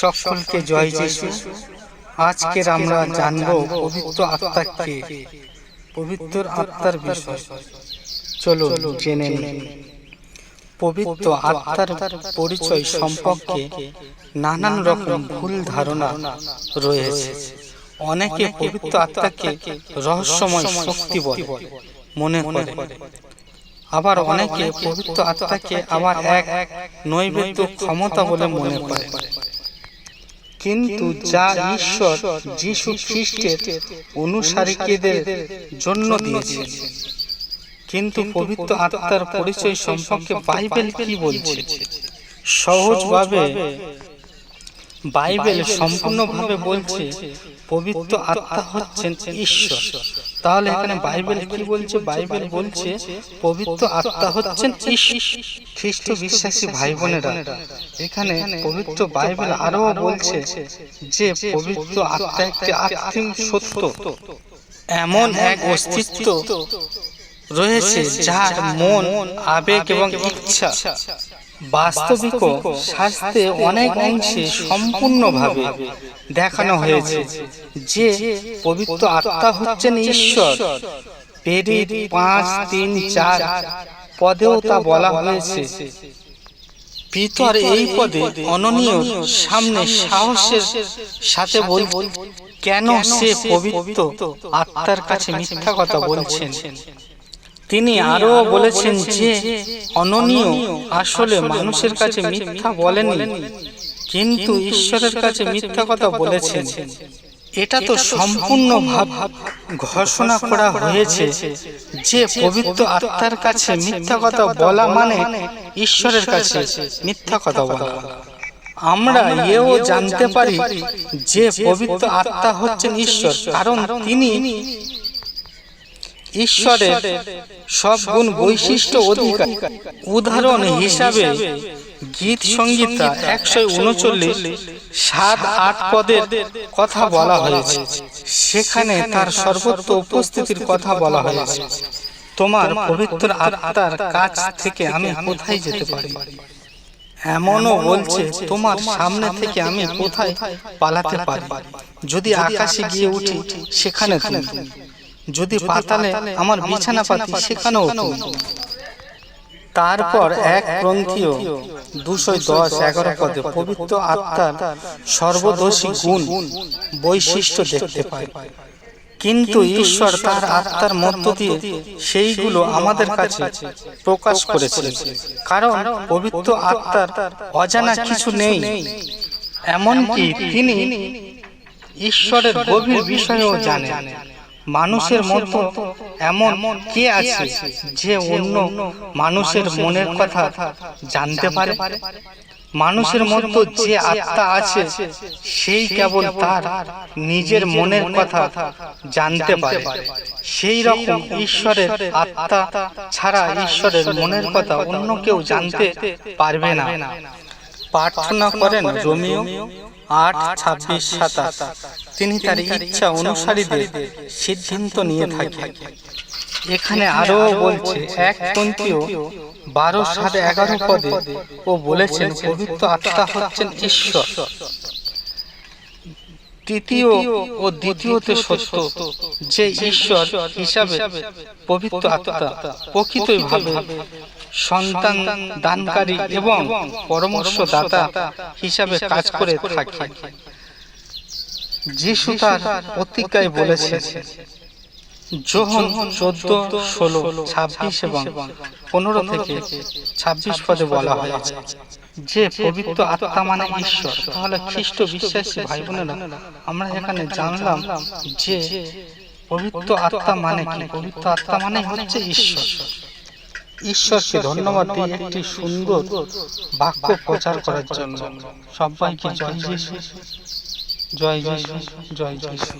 সকলকে জয় যিশু। আজকের আমরা জানব পবিত্র আত্মাকে পবিত্র আত্মার বিষয়। চলো জেনে পবিত্র আত্মার পরিচয় সম্পর্কে নানান রকম ভুল ধারণা রয়েছে। অনেকে পবিত্র আত্মাকে রহস্যময় শক্তি বলে মনে করে। আবার অনেকে পবিত্র আত্মাকে আবার এক নৈবেদ্য ক্ষমতা বলে মনে করে। কিন্তু যা ঈশ্বর যিশু খ্রিস্টের অনুসারীদের জন্য দিয়েছে কিন্তু পবিত্র আত্মার পরিচয় সম্পর্কে বাইবেল কি বলছে? সহজভাবে বাইবেল সম্পূর্ণভাবে বলছে পবিত্র আত্মা হচ্ছেন ঈশ্বর। তাহলে এখানে বাইবেল কি বলছে? বাইবেল বলছে, পবিত্র আত্মা হচ্ছেন খ্রিস্ট। বিশ্বাসী ভাই বোনেরা এখানে পবিত্র বাইবেল আরও বলছে যে পবিত্র আত্মা একটি আত্মিক সত্য। এমন এক অস্তিত্ব রয়েছে যার মন, আবেগ এবং ইচ্ছা। বাস্তবিক শাস্ত্রে অনেক অংশে সম্পূর্ণভাবে দেখানো হয়েছে যে পবিত্র আত্মা হচ্ছেন ঈশ্বর। পেরিত পাঁচ, তিন, চার পদেও তা বলা হয়েছে। পিতর এই পদে অননীয় সামনে সাহসের সাথে বল কেন সে পবিত্র আত্মার কাছে মিথ্যা কথা বলছেন? তিনি আরও বলেছেন যে অননীয় আসলে মানুষের কাছে মিথ্যা বলেননি কিন্তু ঈশ্বরের কাছে মিথ্যা কথা বলেছেন। এটা তো সম্পূর্ণ ভাব ঘোষণা করা হয়েছে যে পবিত্র আত্মার কাছে মিথ্যা কথা বলা মানে ঈশ্বরের কাছে মিথ্যা কথা বলা। আমরা এও জানতে পারি যে পবিত্র আত্মা হচ্ছেন ঈশ্বর। কারণ তিনি ঈশ্বরের সব গুণ বৈশিষ্ট্য অধিকার। উদাহরণ হিসাবে গীত সংগীতা একশো উনচল্লিশ, সাত আট পদের কথা বলা হয়েছে। সেখানে তার সর্বত্র উপস্থিতির কথা বলা হয়েছে। তোমার পবিত্র আত্মার কাছ থেকে আমি কোথায় যেতে পারি? এমনও বলছে, তোমার সামনে থেকে আমি কোথায় পালাতে পারি? যদি আকাশে গিয়ে উঠি, সেখানে তুমি। যদি পাতালে আমার বিছানা পাতি সেখানেও তারপর এক গ্রন্থিও দুশো দশ এগারো পদে পবিত্র আত্মার সর্বদোষী গুণ বৈশিষ্ট্য দেখতে পায়। কিন্তু ঈশ্বর তার আত্মার মধ্য দিয়ে সেইগুলো আমাদের কাছে প্রকাশ করেছে। কারণ পবিত্র আত্মার অজানা কিছু নেই। এমনকি তিনি ঈশ্বরের গভীর বিষয়েও জানেন। মানুষের মতো এমন কে আছে যে অন্য মানুষের মনের কথা জানতে পারে? মানুষের মতো যে আত্মা আছে সেই কেবল তার নিজের মনের কথা জানতে পারে। সেই রকম ঈশ্বরের আত্মা ছাড়া ঈশ্বরের মনের কথা অন্য কেউ জানতে পারবে না। প্রার্থনা করেন রোমিও আট ছাব্বিশ সাতাশ। তিনি তার ইচ্ছা অনুসারীদের সিদ্ধান্ত নিয়ে থাকেন। এখানে আরও বলছে এক পন্থীয় বারো সাত এগারো পদে ও বলেছেন পবিত্র আত্মা হচ্ছেন ঈশ্বর। তৃতীয় ও দ্বিতীয়তে সত্য যে ঈশ্বর হিসাবে পবিত্র আত্মা প্রকৃতই ভাবে সন্তান দানকারী এবং পরামর্শদাতা হিসাবে কাজ করে থাকে। যিশু তার প্রতিজ্ঞায় বলেছে, যোহন চোদ্দ, ষোলো, ছাব্বিশ এবং পনেরো থেকে ছাব্বিশ পদে বলা হয়েছে, যে পবিত্র আত্মা মানে ঈশ্বর, তাহলে খ্রিস্ট বিশ্বাসী ভাই বোনেরা আমরা এখানে জানলাম যে পবিত্র আত্মা মানে কি? পবিত্র আত্মা মানে হচ্ছে ঈশ্বর। ঈশ্বরকে ধন্যবাদ দিয়ে একটি সুন্দর বাক্য প্রচার করার জন্য সবাইকে জয় যিশু জয় যিশু জয় যিশু